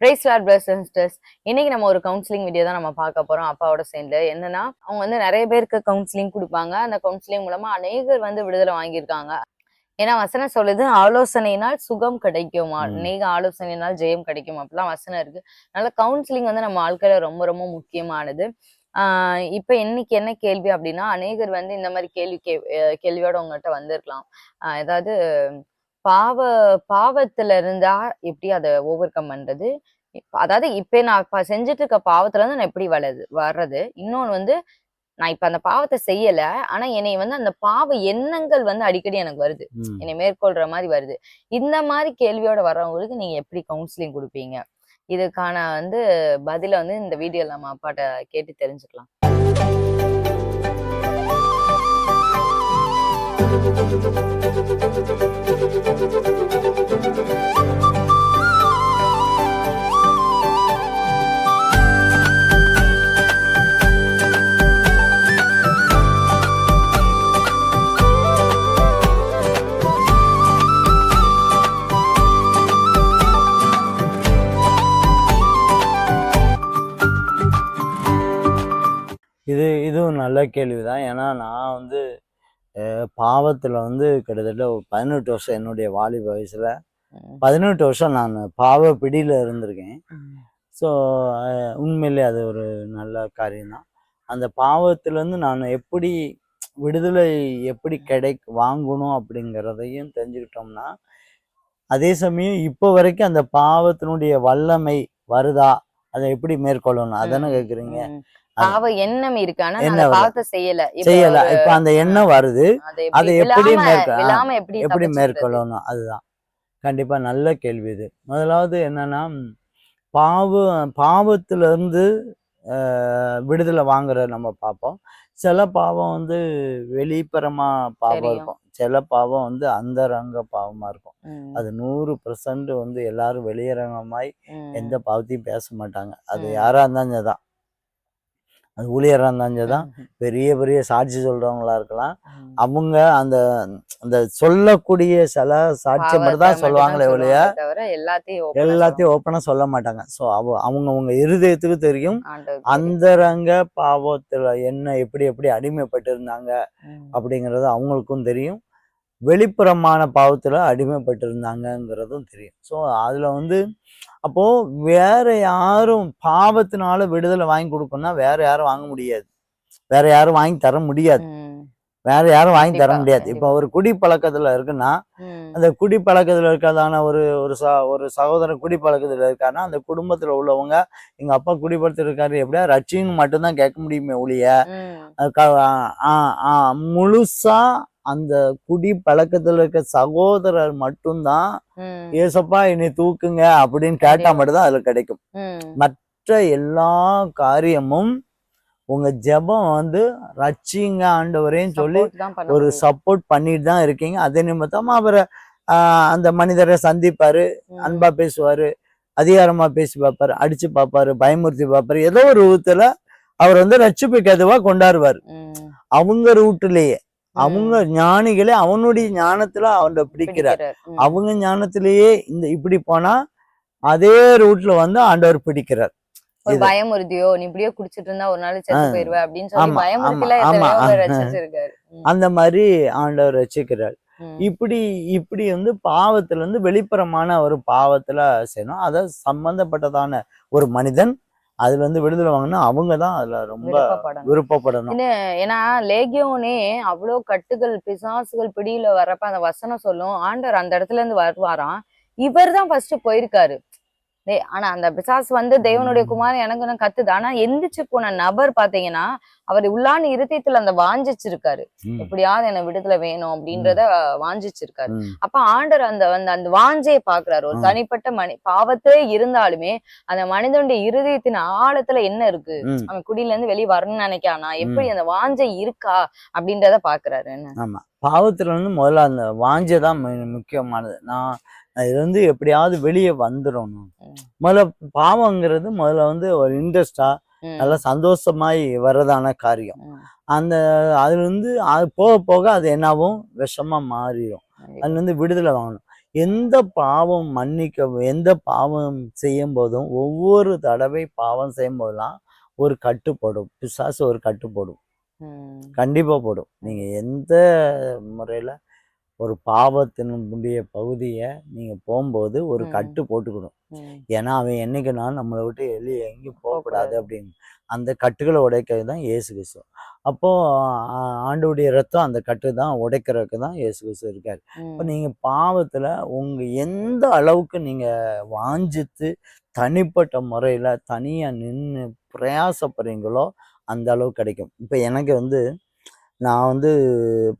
Price and sisters இன்னைக்கு நம்ம ஒரு கவுன்சிலிங் வீடியோ தான் நம்ம பார்க்க போறோம் அப்பாவோட சேர்ந்து. என்னன்னா அவங்க வந்து நிறைய பேருக்கு கவுன்சிலிங் கொடுப்பாங்க. அந்த கவுன்சிலிங் மூலமா அநேகர் வந்து விடுதலை வாங்கியிருக்காங்க. ஏன்னா வசனம் சொல்லுது ஆலோசனையினால் சுகம் கிடைக்கும். அநேக ஆலோசனையினால் ஜெயம் கிடைக்கும். அப்படிலாம் வசனம் இருக்கு. அதனால கவுன்சிலிங் வந்து நம்ம வாழ்க்கையில ரொம்ப ரொம்ப முக்கியமானது. ஆஹ் இப்ப இன்னைக்கு என்ன கேள்வி அப்படின்னா அநேகர் வந்து இந்த மாதிரி கேள்வி கே கேள்வியோட உங்ககிட்ட வந்திருக்கலாம். ஆஹ் அதாவது பாவ பாவத்துல இருந்தா எப்படி அதை ஓவர் கம் பண்றது? அதாவது இப்ப நான் செஞ்சுட்டு இருக்க பாவத்துல இருந்து நான் எப்படி வளருது வர்றது? இன்னொன்னு வந்து நான் இப்ப அந்த பாவத்தை செய்யல ஆனா என்னை வந்து அந்த பாவ எண்ணங்கள் வந்து அடிக்கடி எனக்கு வருது. என்னை மேற்கொள்ற மாதிரி வருது. இந்த மாதிரி கேள்வியோட வர்றவங்களுக்கு நீங்க எப்படி கவுன்சிலிங் கொடுப்பீங்க? இதுக்கான வந்து பதில வந்து இந்த வீடியோல நம்ம அப்பாட்ட கேட்டு தெரிஞ்சுக்கலாம். இது இதுவும் நல்ல கேள்விதான். ஏன்னா நான் வந்து பாவத்துல வந்து கிட்டத்தட்ட பதினெட்டு வருஷம் என்னுடைய வாலிப வயசுல. பதினெட்டு வருஷம் நான் பாவ பிடியில இருந்திருக்கேன். ஸோ உண்மையிலே அது ஒரு நல்ல காரியம்தான் அந்த பாவத்திலேருந்து நான் எப்படி விடுதலை எப்படி கிடை வாங்கணும் அப்படிங்கிறதையும் தெரிஞ்சுக்கிட்டோம்னா அதே சமயம் இப்போ வரைக்கும் அந்த பாவத்தினுடைய வல்லமை வருதா அதை எப்படி மேற்கொள்ளணும் அதானே. கேட்குறீங்க. பாவ எண்ணம் இருக்கு. ஆனா நான் செய்யல. இப்ப செய்யல. இப்போ அந்த எண்ணம் வருது. அதை எப்படி எப்படி விழாம மேற்கொ- ஆ, விழாம எப்படி? மேற்கொள்ளணும்? அதுதான். கண்டிப்பா நல்ல கேள்வி இது. முதலாவது என்னன்னா ம், பாவ பாவத்துல இருந்து விடுதலை வாங்குற நம்ம பார்ப்போம். சில பாவம் வந்து வெளிப்புறமா பாவம். இருக்கும். சில பாவம் வந்து அந்தரங்க பாவமா இருக்கும். அது நூறு பர்சன்ட் வந்து எல்லாரும் வெளியரங்கமாய். எந்த பாவத்தையும் பேச மாட்டாங்க. அது. யாரா இருந்தாலும் தான் அது ஊழியரா இருந்தாலும் தான். பெரிய பெரிய சாட்சி சொல்றவங்களா இருக்கலாம். அவங்க அந்த அந்த சொல்லக்கூடிய சில பாவத்தை மட்டும் தான் சொல்லுவாங்களே ஒழிய எல்லாத்தையும் open ஆ எல்லாத்தையும் ஓப்பனா சொல்ல மாட்டாங்க ஸோ அவ அவங்கவுங்க இருதயத்துக்கு தெரியும். அந்தரங்க பாவத்துல என்ன எப்படி எப்படி அடிமைப்பட்டு இருந்தாங்க. அப்படிங்கிறது அவங்களுக்கும் தெரியும் வெளிப்புறமான பாவத்துல அடிமைப்பட்டு இருந்தாங்கங்கிறதும் தெரியும் ஸோ அதுல வந்து அப்போ வேற யாரும் பாவத்தினால விடுதலை வாங்கி கொடுக்கணும்னா வேற யாரும் வாங்க முடியாது வேற யாரும் வாங்கி தர முடியாது. வேற யாரும் வாங்கி தர முடியாது இப்போ. ஒரு குடி பழக்கத்துல இருக்குன்னா. அந்த குடி பழக்கத்துல இருக்கிறதான ஒரு ஒரு ச ஒரு சகோதரன் குடி பழக்கத்துல இருக்காருன்னா அந்த குடும்பத்துல உள்ளவங்க எங்க அப்பா குடிப்பழத்தில் இருக்காரு எப்படியா ரட்சின்னு மட்டும்தான் கேட்க முடியுமே ஒழிய முழுசா அந்த குடி பழக்கத்துல இருக்க சகோதரர் மட்டும்தான். ஏசப்பா என்னை தூக்குங்க அப்படின்னு கேட்டா. மட்டும்தான் அதுல கிடைக்கும். மற்ற எல்லா காரியமும் உங்க ஜெபம் வந்து ரட்சிங்க ஆண்டவரேன்னு சொல்லி ஒரு. சப்போர்ட் பண்ணிட்டு தான் இருக்கீங்க அதே நிமித்தமா அவரை அந்த மனிதரை சந்திப்பாரு. அன்பா பேசுவாரு அதிகாரமா பேசி பார்ப்பாரு அடிச்சு பார்ப்பாரு பயமுறுத்தி பார்ப்பாரு ஏதோ ஒரு ரூத்துல அவர் வந்து ரட்சிப்புக்கு எதுவா கொண்டாடுவார். அவங்க ரூட்லயே. அவங்க ஞானிகளே அவனுடைய ஞானத்துல அவனை பிடிக்கிறார். அவங்க ஞானத்திலேயே இந்த இப்படி போனா அதே ரூட்ல வந்து ஆண்டவர் பிடிக்கிறார் ஒரு இது. பயமுறுத்தியோ நீ இப்படியே குடிச்சிட்டு இருந்தா ஒரு நாள் செத்து. போயிருவ அப்படின்னு சொல்லி பயமுறுத்தில. அந்த மாதிரி ஆண்டவர் ரசிக்கிறார். இப்படி இப்படி வந்து பாவத்துல இருந்து வெளிப்புறமான ஒரு பாவத்துல செய்யணும் அதை சம்பந்தப்பட்டதான ஒரு மனிதன் அதுல இருந்து விடுதலை வாங்கணும் அவங்க தான் அதுல ரொம்ப விருப்பப்படணும். ஏன்னா லேகியோனே அவ்வளோ கட்டுகள் பிசாசுகள் பிடியில வர்றப்ப அந்த வசனம் சொல்லும். ஆண்டவர் அந்த இடத்துல இருந்து வருவாராம். இவர் தான் ஃபர்ஸ்ட் போயிருக்காரு. ஆனா அந்த பிசாசு வந்து தேவனுடைய குமாரன் எனக்கு கத்துது. ஆனா எந்திரிச்சு போன நபர் பாத்தீங்கன்னா அவர் உள்ளான இருதயத்துல அந்த வாஞ்சிச்சிருக்காரு. எப்படியாவது எனக்கு விடுதலை வேணும் அப்படின்றத வாஞ்சிச்சிருக்காரு. அப்ப ஆண்டர் அந்த அந்த அந்த வாஞ்சையை பாக்குறாரு. ஒரு. தனிப்பட்ட மனி பாவத்தே இருந்தாலுமே அந்த மனிதனுடைய இருதயத்தின் ஆழத்துல என்ன இருக்கு. அவன் குடியில இருந்து வெளியே வரணும்னு நினைக்கானா எப்படி அந்த வாஞ்சை இருக்கா அப்படின்றத பாக்குறாரு என்ன? ஆமா. பாவத்துல வந்து முதல்ல அந்த வாஞ்சை தான் மு- முக்கியமானது. நான் இருந்து எப்படியாவது வெளியே வந்துடணும். முதல்ல பாவங்கிறது முதல்ல வந்து ஒரு இன்ட்ரெஸ்டா ம், நல்லா சந்தோஷமாய் வர்றதான காரியம். அந்த அதுல இருந்து அது போக போக அது என்னாகும் விஷமா மாறிடும். அதுல இருந்து விடுதலை வாங்கணும். எந்த பாவம் மன்னிக்க எந்த பாவம் செய்யும் போதும் ஒவ்வொரு தடவை பாவம் செய்யும் போதெல்லாம் ஒரு கட்டு போடும் பிசாசு ஒரு கட்டு போடும் ம். கண்டிப்பா போடும். நீங்க எந்த முறையில ஒரு பாவத்தினுடைய பகுதியை நீங்க போகும்போது ஒரு. கட்டு போட்டுக்கணும். ஏன்னா அவன் என்னைக்குனாலும் நம்மளை விட்டு வெளியே எங்கேயும் போகக்கூடாது. அப்படின்னு அந்த கட்டுகளை உடைக்கிறது தான் இயேசு கிறிஸ்து அப்போ ஆ- ஆண்டவருடைய ரத்தம் அந்த கட்டு தான் உடைக்கிறதுக்கு தான் இயேசு கிறிஸ்து இருக்காரு இப்போ ம். நீங்க பாவத்துல உங்க எந்த அளவுக்கு நீங்க வாஞ்சித்து தனிப்பட்ட முறையில தனியா நின்று பிரயாசப்படுறீங்களோ அந்த அளவுக்கு கிடைக்கும் இப்போ எனக்கு வந்து நான் வந்து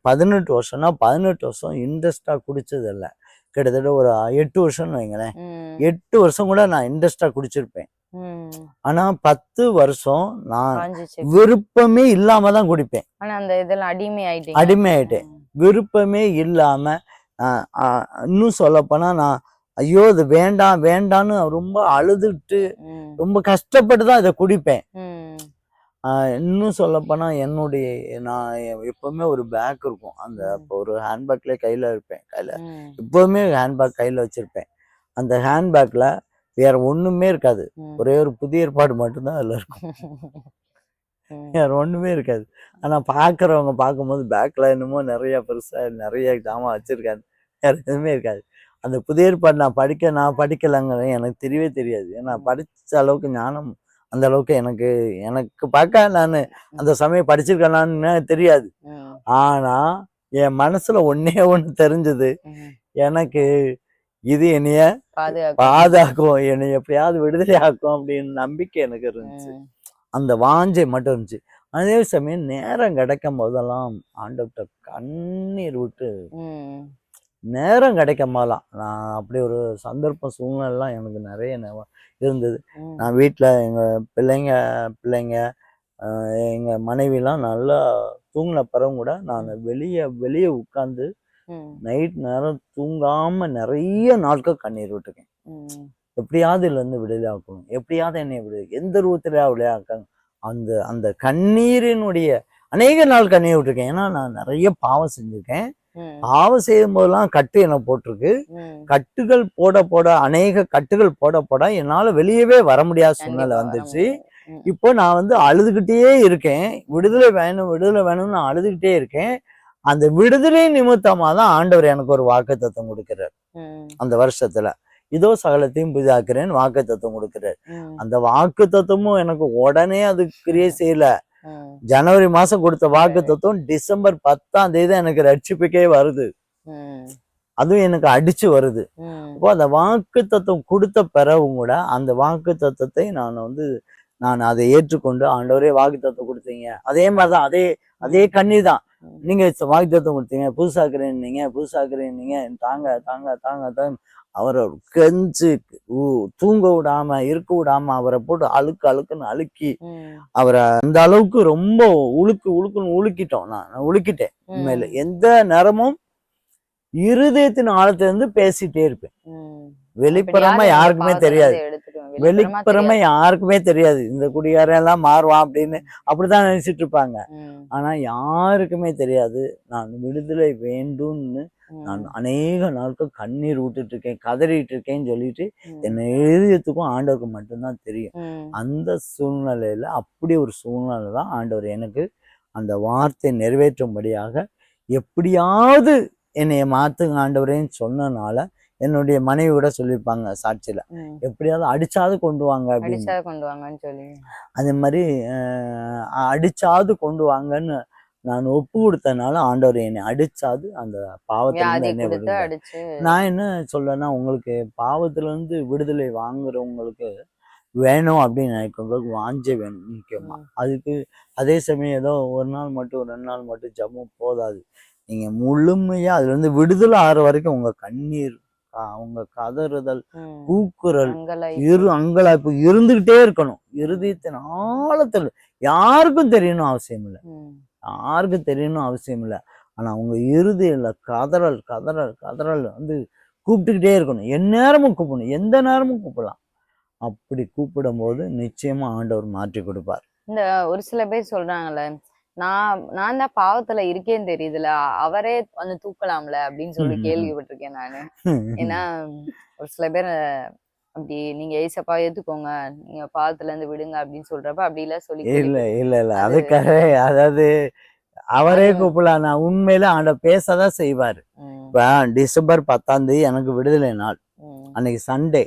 பதினெட்டு வருஷம்னா பதினெட்டு வருஷம் இன்ட்ரெஸ்டா குடிச்சது இல்ல கிட்டத்தட்ட ஒரு எட்டு வருஷம்னு வைங்களேன். எட்டு வருஷம் கூட நான் இன்ட்ரெஸ்டா குடிச்சிருப்பேன் ம். ஆனா பத்து வருஷம் நான். விருப்பமே இல்லாம தான் குடிப்பேன் ஆனா அந்த இதெல்லாம் அடிமை ஆயிட்டீங்க அடிமை ஆயிட்டேன். விருப்பமே இல்லாம ஆஹ் ஆஹ் இன்னும் சொல்லப்போனா நான் ஐயோ இது வேண்டாம் வேண்டான்னு ரொம்ப அழுதுட்டு. ரொம்ப கஷ்டப்பட்டு தான் இதை குடிப்பேன் இன்னும் சொல்லப்போனா என்னுடைய நான் எப்பவுமே ஒரு பேக் இருக்கும் அந்த. இப்போ ஒரு ஹேண்ட்பேக்ல கையில இருப்பேன் கையில. எப்பவுமே ஹேண்ட்பேக் கையில வச்சிருப்பேன் அந்த ஹேண்ட்பேக்ல வேற ஒண்ணுமே இருக்காது. ஒரே ஒரு புதிய ஏற்பாடு மட்டும்தான் அதுல இருக்கும். வேற ஒண்ணுமே இருக்காது ஆனா பாக்குறவங்க பார்க்கும்போது பேக்ல என்னமோ நிறைய பெருசா நிறைய ஜாமான் வச்சிருக்காரு வேற எதுவுமே இருக்காது அந்த புதிய ஏற்பாடு நான் படிக்க நான் படிக்கலைங்க எனக்கு தெரியவே தெரியாது ஏன்னா. படிச்ச அளவுக்கு ஞானம் அந்த அளவுக்கு எனக்கு எனக்கு பார்க்க நான் அந்த சமயம் படிச்சிருக்கேனான்னு தெரியாது. ஆனா என் மனசுல ஒன்னே ஒண்ணு தெரிஞ்சது. எனக்கு இது என்னைய பாதுகாக்கும் என்னை எப்படியாவது விடுதலை ஆக்கும் அப்படின்னு நம்பிக்கை எனக்கு இருந்துச்சு. அந்த வாஞ்சை மட்டும் இருந்துச்சு அதே சமயம் நேரம் கிடைக்கும் போதெல்லாம் ஆண்டவர்கிட்ட கண்ணீர் விட்டு. நேரம் கிடைக்கும் போதெல்லாம் நான் அப்படி ஒரு சந்தர்ப்ப சூழ்நிலைலாம் எனக்கு நிறைய இருந்தது. நான் வீட்டில் எங்கள் பிள்ளைங்க பிள்ளைங்க ஆஹ் எங்க மனைவிலாம் நல்லா தூங்கின பிறகு கூட நான் வெளியே வெளியே உட்காந்து. நைட் நேரம் தூங்காம நிறைய நாட்கள் கண்ணீர் விட்டுருக்கேன். எப்படியாவது இதுல இருந்து விடுதலை ஆக்கணும் எப்படியாவது என்னை விடு எந்த ரூபத்துல விடுதலை ஆக்காங்க அந்த அந்த கண்ணீரினுடைய அநேக நாள் கண்ணீர் விட்டுருக்கேன். ஏன்னா நான் நிறைய பாவம் செஞ்சிருக்கேன். ம். பாவம் செய்யும் போதெல்லாம் கட்டு என்ன போட்டிருக்கு. கட்டுகள் போட போட அநேக கட்டுகள் போட போட என்னால வெளியவே வர முடியாத சூழ்நிலை. ம். இப்போ நான் வந்து அழுதுகிட்டே இருக்கேன் விடுதலை வேணும் விடுதலை வேணும்னு நான் அழுதுகிட்டே இருக்கேன் அந்த விடுதலை நிமித்தமா தான் ஆண்டவர் எனக்கு ஒரு வாக்கு தத்துவம் கொடுக்கிறார். அந்த வருஷத்துல இதோ சகலத்தையும் புதிதாக்குறேன் வாக்கு தத்துவம் கொடுக்கிறார். அந்த வாக்கு தத்துவமும் எனக்கு உடனே அது கிரியே செய்யல. ஜனவரி மாசம் கொடுத்த வாக்கு. தத்துவம் டிசம்பர் பத்தாம் தேதி எனக்கு ரட்சிப்புக்கே வருது. அதுவும் எனக்கு அடிச்சு வருது. அப்போ அந்த வாக்கு தத்துவம் கொடுத்த பிறகும் கூட அந்த வாக்கு தத்துவத்தை நான் வந்து நான் அதை ஏற்றுக்கொண்டு ஆண்டவரே வாக்கு தத்துவம் கொடுத்தீங்க அதே மாதிரிதான் அதே அதே கண்ணீர் தான். நீங்க வாக்கு தத்துவம் கொடுத்தீங்க புதுசாக்குறேன்னீங்க புதுசாக்குறேன்னீங்க தாங்க தாங்க தாங்க தாங்க அவரை கெஞ்சு தூங்க விடாம இருக்க விடாம அவரை போட்டு அழுக்கு அழுக்குன்னு அழுக்கி. அவரை அந்த அளவுக்கு ரொம்ப உழுக்கு உழுக்குன்னு உழுக்கிட்டோம் நான் உழுக்கிட்டேன் உண்மையில. எந்த நேரமும் இருதயத்தின் ஆழத்துல இருந்து பேசிட்டே இருப்பேன் ம். வெளிப்புறமா இப்ப யாரு இந்த யாருக்குமே தெரியாது? வெளிப்புறமா யாருக்குமே தெரியாது இந்த குடிகாரன் எல்லாம் மாறுவான் அப்படின்னு அப்படிதான் நினைச்சிட்டு இருப்பாங்க. ஆனா யாருக்குமே தெரியாது நான் விடுதலை வேண்டும்னு. நான் அநேக நாட்கள் கண்ணீர் விட்டுட்டு இருக்கேன் கதறிட்டு இருக்கேன்னு சொல்லிட்டு. என்ன எழுதியத்துக்கும் ஆண்டவருக்கு மட்டும்தான் தெரியும். அந்த சூழ்நிலையில அப்படி ஒரு சூழ்நிலை தான் ஆண்டவர் எனக்கு அந்த வார்த்தை நிறைவேற்றும்படியாக எப்படியாவது என்னைய மாத்துங்க ஆண்டவரேன்னு சொன்னனால என்னுடைய மனைவி கூட சொல்லியிருப்பாங்க சாட்சியில. எப்படியாவது அடிச்சாவது கொண்டு வாங்க அப்படின்னு. கொண்டு வாங்கன்னு சொல்லி. அதே மாதிரி அடிச்சாவது கொண்டு வாங்கன்னு நான் ஒப்பு கொடுத்தனால ஆண்டவர் என்னை அடிச்சாது அந்த அடிச்சு. நான் என்ன சொல்றேன்னா உங்களுக்கு பாவத்துல இருந்து விடுதலை வாங்குறவங்களுக்கு வேணும் அப்படின்னு நினைக்கிறவங்களுக்கு வாஞ்சை வேணும் முக்கியமா. அதுக்கு அதே சமயம் ஏதோ ஒரு நாள் மட்டும் ரெண்டு நாள் மட்டும் ஜபம் போதாது. நீங்க முழுமையா அதுல இருந்து விடுதலை ஆகிற வரைக்கும் உங்க கண்ணீர் உங்க கதறுதல். கூக்குரல். இரு அங்கலாய்ப்பு இருந்துகிட்டே இருக்கணும். இருதயத்தின் ஆழத்தில் யாருக்கும் தெரியணும் அவசியம் இல்லை. யாருக்கும் தெரியணும் அவசியம் இல்லை. ஆனா உங்க இறுதியில கதறல் கதறல் கதறல் வந்து கூப்பிட்டுக்கிட்டே இருக்கணும். எந்நேரமும் கூப்பிடணும். எந்த நேரமும் கூப்பிடலாம். அப்படி கூப்பிடும் போது நிச்சயமா ஆண்டவர் மாற்றி கொடுப்பார். இந்த ஒரு சில பேர் சொல்றாங்கல்ல நான் நான் தான் பாவத்துல இருக்கேன்னு தெரியுதுல. அவரே வந்து தூக்கலாம்ல அப்படின்னு சொல்லி. கேள்விப்பட்டிருக்கேன் நானு. ஏன்னா ஒரு சில பேர் அப்படி நீங்க ஏசப்பா ஏத்துக்கோங்க. நீங்க பாவத்துல இருந்து விடுங்க அப்படின்னு சொல்றப்ப அப்படி எல்லாம் சொல்லி இல்ல இல்ல இல்ல. அது- அதுக்காக அதாவது அவரே கூப்பிடலாம். நான் உண்மையில ஆண்ட பேசதான் செய்வாரு. இப்ப டிசம்பர் பத்தாம் தேதி எனக்கு விடுதலை நாள். அன்னைக்கு சண்டே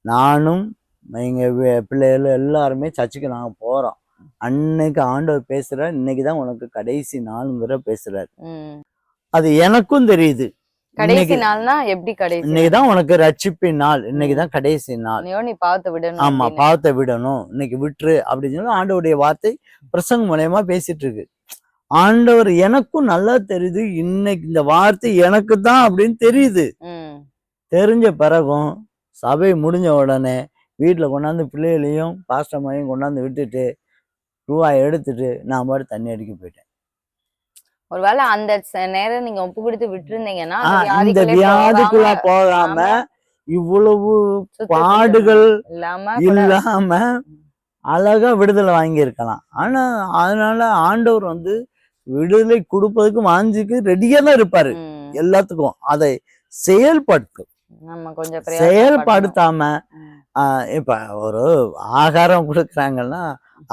நானும் எங்க வி- பிள்ளைகள் எல்லாருமே சர்ச்சுக்கு நாங்க போறோம். அன்னைக்கு ஆண்டவர் பேசுறார் இன்னைக்கு தான் உனக்கு கடைசி நாளுங்கிற பேசுறாரு. அது எனக்கும் தெரியுது. கடைசி நாள்னா எப்படி கடைசி? இன்னைக்கு தான் உனக்கு ரட்சிப்பின் நாள் இன்னைக்கு தான் கடைசி நாள்? நீ பாவத்தை விடணும் ஆமா. பாவத்தை விடணும். இன்னைக்கு விட்டுரு அப்படின்னு சொல்லி ஆண்டவருடைய வார்த்தை பிரசங்கம் மூலயமா பேசிட்டு இருக்கு. ஆண்டவர் எனக்கும் நல்லா தெரியுது. இன்னைக்கு இந்த வார்த்தை எனக்கு தான் அப்படின்னு தெரியுது. தெரிஞ்ச பிறகும் சபை முடிஞ்ச உடனே வீட்டில் கொண்டாந்து பிள்ளைகளையும் பாஸ்டமையும் கொண்டாந்து விட்டுட்டு ரூபாய் எடுத்துட்டு நான் பாட்டு தண்ணி அடிக்க போயிட்டேன். ஒருவேளை அந்த நேரம் நீங்க ஒப்பு கொடுத்து விட்டுருந்தீங்கன்னா இந்த வியாதிக்குள்ளே போகாம, இவ்வளவு பாடுகள் இல்லாம இல்லாம அழகா விடுதலை வாங்கியிருக்கலாம். ஆனா அதனால ஆண்டவர் வந்து விடுதலை கொடுப்பதுக்கு வாஞ்சிக்கு ரெடியா தான் இருப்பாரு. எல்லாத்துக்கும். அதை செயல்படுத்தும். செயல்படுத்தாம இப்ப ஒரு ஆகாரம் கொடுக்குறாங்கன்னா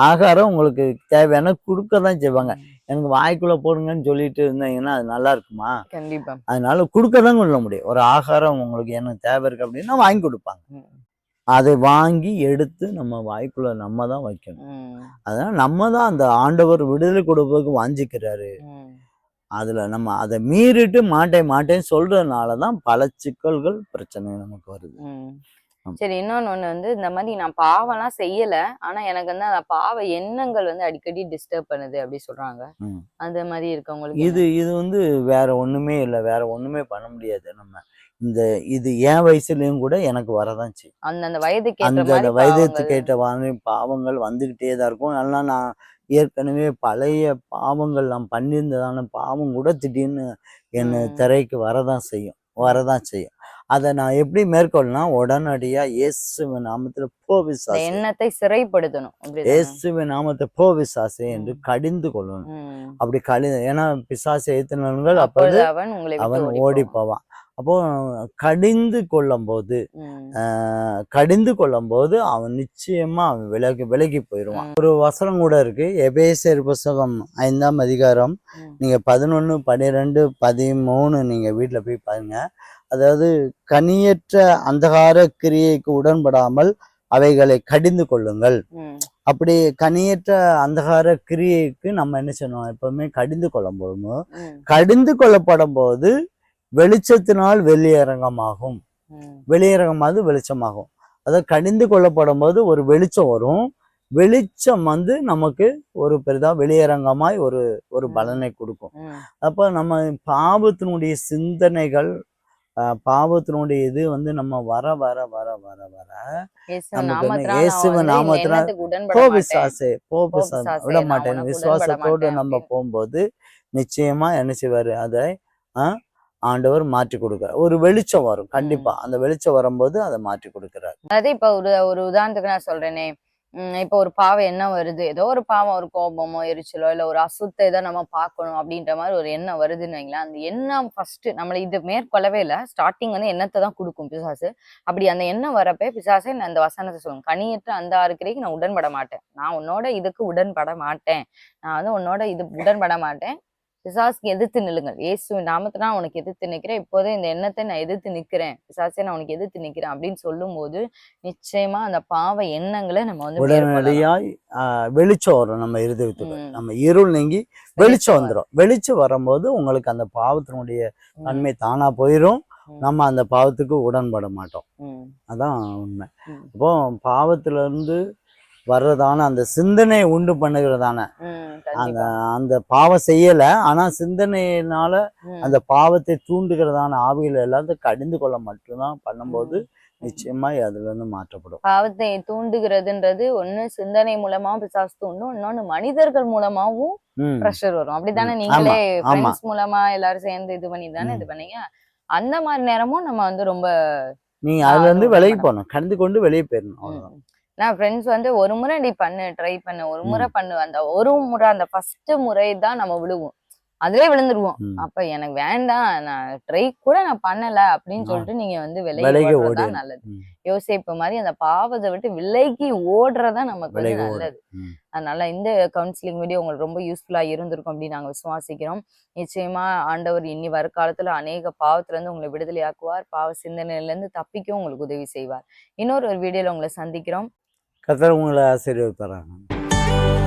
ஆகாரம் உங்களுக்கு தேவையான கொடுக்க தான் செய்வாங்க. எனக்கு வாய்க்குள்ள போடுங்கன்னு சொல்லிட்டு இருந்தீங்கன்னா அது நல்லா இருக்குமா? கண்டிப்பா. அதனால கொடுக்க தான் கொள்ள முடியும். ஒரு ஆகாரம் உங்களுக்கு எனக்கு தேவை இருக்கு அப்படின்னா வாங்கி கொடுப்பாங்க. அதை வாங்கி எடுத்து நம்ம வாய்க்குள்ள நம்ம தான் வைக்கணும். அதனால நம்ம தான் அந்த ஆண்டவர் விடுதலை கொடுப்பதற்கு வாஞ்சிக்கிறாரு. அதுல நம்ம அதை மீறிட்டு மாட்டேன் மாட்டேன்னு சொல்றதுனால தான் பல சிக்கல்கள் பிரச்சனை நமக்கு வருது. சரி இன்னொன்னு ஒண்ணு வந்து இந்த மாதிரி நான் பாவம்லாம் செய்யல. ஆனா எனக்கு வந்து அந்த பாவ எண்ணங்கள் வந்து அடிக்கடி டிஸ்டர்ப் பண்ணுது அப்படி சொல்றாங்க. ம். அந்த மாதிரி இருக்கவங்களுக்கு இது இது வந்து வேற ஒண்ணுமே இல்லை. வேற ஒண்ணுமே பண்ண முடியாது. நம்ம இந்த இது என் வயசுலயும் கூட எனக்கு வரதான் செய்யும். அந்த அந்த வயதுக்கு அந்த வயதுக்கு. ஏற்ற மாதிரி பாவங்கள் வந்துகிட்டே தான் இருக்கும். அதெல்லாம் நான் ஏற்கனவே பழைய பாவங்கள் நான் பண்ணியிருந்ததான பாவம் கூட திடீர்னு என்னை. திரைக்கு வரதான் செய்யும். வரதான் செய்யும். அதை நான் எப்படி மேற்கொள்ளனா உடனடியா இயேசுவின் நாமத்துல போ இந்த விசாசே எண்ணத்தை சிறைப்படுத்தணும்? இயேசுவின் நாமத்தை போ விசாசே என்று. கடிந்து கொள்ளணும். அப்படி கடி ஏன்னா பிசாசை ஏத்தினவர்கள் அப்பொழுது அவன் உங்களை அவன் ஓடி போவான். அப்போ கடிந்து கொள்ளும் போது கடிந்து கொள்ளும் போது அவன் நிச்சயமா அவன் விலகி விலகி போயிடுவான். ஒரு வசனம் கூட இருக்கு. எபேசியர் புஸ்தகம் ஐந்தாம் அதிகாரம். நீங்க பதினொன்னு பன்னிரெண்டு பதிமூணு நீங்க வீட்டுல போய் பாருங்க. அதாவது கனியற்ற அந்தகார கிரியைக்கு உடன்படாமல் அவைகளை கடிந்து கொள்ளுங்கள். அப்படி கனியற்ற அந்தகார கிரியைக்கு நம்ம என்ன செய்யணும் எப்பவுமே கடிந்து கொள்ளும் ம். கடிந்து கொள்ளப்படும் போது வெளிச்சத்தினால் வெளியரங்கமாகும். வெளியரங்கமாவது வெளிச்சமாகும் அதாவது கடிந்து கொள்ளப்படும் போது ஒரு வெளிச்சம் வரும் வெளிச்சம் வந்து நமக்கு ஒரு பெரிதா வெளியரங்கமாய் ஒரு ஒரு. பலனை கொடுக்கும். அப்போ நம்ம பாவத்தினுடைய சிந்தனைகள் பாவத்தினுடைய இது வந்து நம்ம வர வர வர வர வர நமக்கு வந்து நாமத்தினால் நான் இயேசுவின் வந்து இந்த நாமத்தினால் எண்ணத்துக்கு உடன்பட போ மாட்டேன். விசுவாசே போ போ விசுவாசே பிசாசே, விட மாட்டேன். விசுவாசத்தோடு நம்ம போகும்போது நிச்சயமா என்ன செய்வாரு? அதை ஆண்டவர் மாற்றி கொடுக்கிறார். ஒரு வெளிச்சம் வரும். கண்டிப்பா. அந்த வெளிச்சம் வரும்போது அதை மாற்றி கொடுக்கிறார். அதாவது இப்ப ஒரு ஒரு உதாரணத்துக்கு நான் சொல்றேனே. இப்போ ஒரு பாவம் என்ன வருது? ஏதோ ஒரு பாவம் ஒரு கோபமோ எரிச்சலோ இல்லை ஒரு அசுத்த இதை நம்ம பார்க்கணும் அப்படின்ற மாதிரி ஒரு எண்ணம் வருதுன்னு வைங்களேன். அந்த எண்ணம் ஃபர்ஸ்ட் நம்மளை இது மேற்கொள்ளவே இல்லை. ஸ்டார்டிங் வந்து எண்ணத்தை தான் கொடுக்கும் பிசாசு. அப்படி அந்த எண்ணம் வரப்பே பிசாசே நான் அந்த வசனத்தை சொல்லுவேன். கனியற்ற அந்த ஆறுக்கிறைக்கு நான் உடன்பட மாட்டேன். நான் உன்னோட இதுக்கு உடன்பட மாட்டேன். நான் வந்து உன்னோட இது உடன்பட மாட்டேன். பிசாசுக்கு எதிர்த்து நில்லுங்கள். இயேசு நாமத்தை நான் உனக்கு எதிர்த்து நிக்கிறேன் இப்போதே இந்த எண்ணத்தை நான் எதிர்த்து நிக்கிறேன் பிசாசே நான் உனக்கு எதிர்த்து நிக்கிறேன் அப்படின்னு சொல்லும்போது நிச்சயமா அந்த பாவ எண்ணங்களை நம்ம வந்து. உடனடியாய் வெளிச்சம் வரும் நம்ம இருதயத்துக்கு. நம்ம இருள் நீங்கி வெளிச்சம் வந்துடும் வெளிச்சம் வரும்போது உங்களுக்கு அந்த பாவத்தினுடைய தன்மை தானா போயிடும். நம்ம அந்த பாவத்துக்கு உடன்பட மாட்டோம். அதான் உண்மை. ம், அப்போ பாவத்துல இருந்து வர்றதான அந்த சிந்தனையை உண்டு பண்ணுகிறதான அந்த. அந்த பாவம் செய்யல ஆனா சிந்தனையினால அந்த பாவத்தை தூண்டுகிறதான ஆவிகள் எல்லாத்தையும் கடிந்து கொள்ள மட்டும்தான் பண்ணும்போது ம். நிச்சயமாய் அதுல இருந்து மாற்றப்படும் பாவத்தை தூண்டுகிறதுன்றது ஒண்ணு சிந்தனை மூலமா பிசாசு தூண்டும் இன்னொன்னு மனிதர்கள் மூலமாவும். ப்ரெஷர் வரும் அப்படித்தானே. நீங்களே. ஃப்ரெண்ட்ஸ் மூலமா எல்லாரும் சேர்ந்து இது பண்ணி தானே. இது பண்ணீங்க அந்த மாதிரி நேரமும் நம்ம வந்து ரொம்ப நீங்க அதுல இருந்து அது விலகி. போகணும் கடிந்து கொண்டு வெளியே போயிடணும் நான் ஃப்ரெண்ட்ஸ் வந்து ஒரு முறை நீ பண்ணு ட்ரை பண்ணு ஒரு முறை பண்ணு அந்த ஒரு முறை அந்த ஃபர்ஸ்ட் முறை தான் நம்ம விழுவோம் அதுலயே விழுந்துருவோம். அப்ப எனக்கு வேண்டாம் நான் ட்ரை கூட நான் பண்ணல அப்படின்னு. சொல்லிட்டு நீங்க வந்து விலகி விலகி ஓடுறதா ஓடிடணும். நல்லது. யோசிப்பு மாதிரி அந்த பாவத்தை விட்டு விலகி ஓடுறதா நமக்கு வந்து. நல்லது. அதனால இந்த கவுன்சிலிங் வீடியோ உங்களுக்கு ரொம்ப யூஸ்ஃபுல்லா இருந்திருக்கும் அப்படின்னு நாங்க விசுவாசிக்கிறோம் நிச்சயமா ஆண்டவர் இனி வருங்காலத்துல அநேக பாவத்துல இருந்து உங்களை விடுதலையாக்குவார் பாவ சிந்தனையில இருந்து தப்பிக்கவும் உங்களுக்கு உதவி செய்வார் இன்னொரு ஒரு வீடியோல உங்களை சந்திக்கிறோம் கத்திரவங்களை ஆசீர்வதிப்பாராங்க